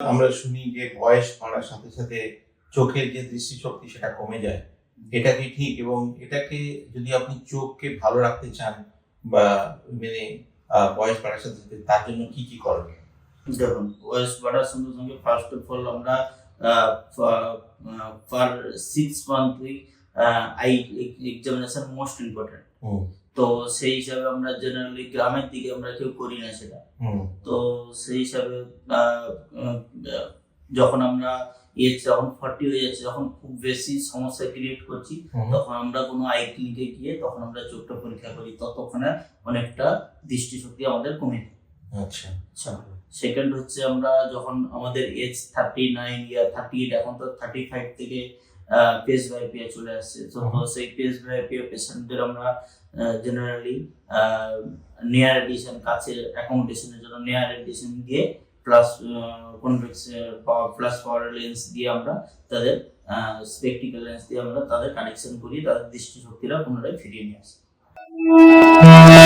আমরা শুনি যে বয়স বাড়ার সাথে সাথে চোখের যে দৃষ্টিশক্তি সেটা কমে যায়। এটা কি ঠিক? এবং এটাকে যদি আপনি চোখকে ভালো রাখতে চান বা মানে বয়স বাড়ার সাথে সাথে তার জন্য কি কি করবেন দেখুন বয়স বাড়ার সঙ্গে সঙ্গে ফার্স্ট অফ অল আমরা per six month monthly eye examination most important তো সেই হিসাবে আমরা জেনারেলি গ্রামের দিকে আমরা কেউ করি না সেটা। তো সেই হিসাবে যখন আমরা এজ যখন ফর্টি হয়ে যাচ্ছে যখন খুব বেশি সমস্যা ক্রিয়েট করছি তখন আমরা কোনো আই ক্লিনিকে গিয়ে তখন আমরা চোখটা পরীক্ষা করি ততক্ষণে অনেকটা দৃষ্টিশক্তি আমাদের কমে যায়। আচ্ছা। আচ্ছা সেকেন্ড হচ্ছে আমরা যখন আমাদের age thirty nine year thirty eight এখন তো থার্টি ফাইভ থেকে পেস বাইপিয়া চলে আসছে তো। সেই পেস বাইপিয়া পেশেন্টদের আমরা জেনারেলি নেয়ার এডিশন কাছে অ্যাকোমোডেশনের জন্য নেয়ার এডিশন দিয়ে plus convex plus power lens দিয়ে আমরা তাদের স্পেকটিক্যাল লেন্স দিয়ে আমরা তাদের কানেকশন করি তাদের দৃষ্টিশক্তিটা পুনরায় ফিরিয়ে নিয়ে আসি